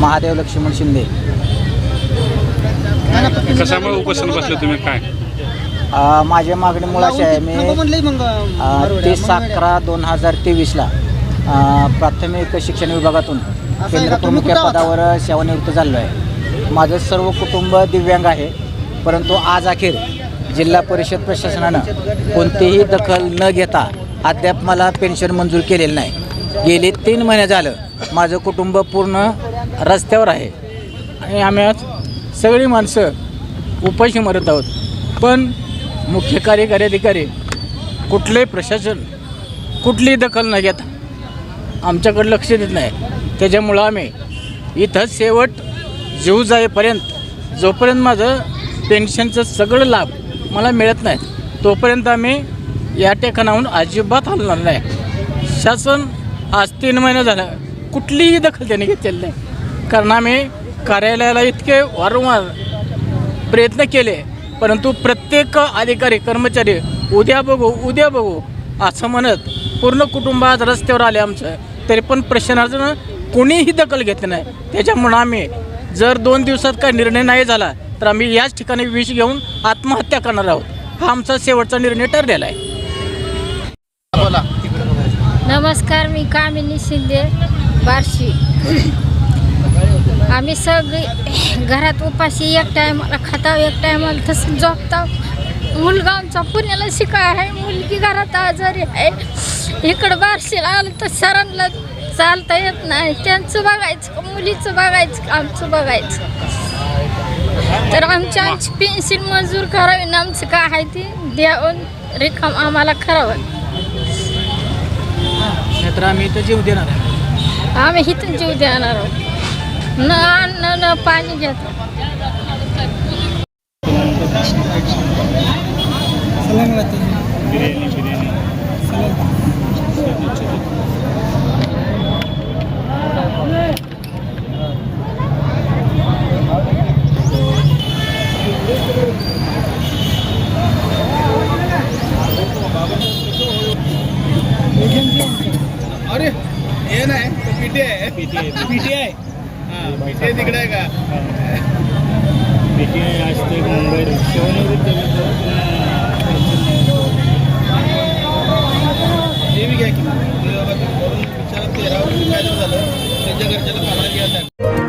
महादेव लक्ष्मण शिंदे. कशामुळे उपोषण बसले तुम्ही? काय? अ, माझ्या मागणी मुळाशी आहे. मी अ, तीस अकरा दोन हजार तेवीसला प्राथमिक शिक्षण विभागातून केंद्र प्रमुख या पदावर सेवानिवृत्त झालो आहे माझं सर्व कुटुंब दिव्यांग आहे परंतु आज अखेर जिल्हा परिषद प्रशासनानं कोणतीही दखल न घेता अद्याप मला पेन्शन मंजूर केलेलं नाही. गेली तीन महिने झालं माझं कुटुंब पूर्ण रस्त्यावर आहे. आणि आम्ही आज सगळी माणसं उपाशी मरत आहोत. पण मुख्य कार्यकारी अधिकारी कुठलंही प्रशासन कुठलीही दखल न घेता आमच्याकडे लक्ष देत नाही. त्याच्यामुळं आम्ही इथं शेवट जीव जाईपर्यंत जोपर्यंत माझं पेन्शनचं सगळं लाभ मला मिळत नाही तोपर्यंत आम्ही या ठिकाणाहून अजिबात हलणार नाही. शासन आज तीन महिने झालं कुठलीही दखल त्याने घेतलेली नाही. कारण आम्ही कार्यालयाला इतके वारंवार प्रयत्न केले परंतु प्रत्येक अधिकारी कर्मचारी उद्या बघू उद्या बघू असं म्हणत पूर्ण कुटुंब आज रस्त्यावर आले आमचं. तरी पण प्रशासनानं कोणीही दखल घेतली नाही. त्याच्यामुळं आम्ही जर दोन दिवसात काय निर्णय नाही झाला तर आम्ही याच ठिकाणी विष घेऊन आत्महत्या करणार आहोत. हा आमचा शेवटचा निर्णय ठरलेला आहे. नमस्कार मी कामिनी शिंदे बार्शी. आम्ही सगळी घरात उपाशी एक टायमाला खाता एक टायमाला तसं झोपता मुलगा आमचा पुण्याला शिकाय आहे मुलगी घरात आजारी आहे. इकडं बार्शीला आलं तर सरांना चालता येत नाही. त्यांचं बघायचं का मुलीचं बघायचं का आमचं बघायचं? तर आमच्या आमची पेन्शन मंजूर करावी ना आमचं काय आहे ते द्यावं रिकाम आम्हाला करावं. नाहीतर आम्ही इथं जीव देणार आम्ही इथून जीव देणार आहोत. न अन्न न पाणी घेतो अरे हे नाही पीटी आहे. पीटी आहे पीटी आहे तिकडे आहे का? आहे असते मुंबईत ते बी घ्या की. ते बाबा ते वरून विचारत वर्ष काय झालं? त्यांच्या घरच्याला कामाला घ्या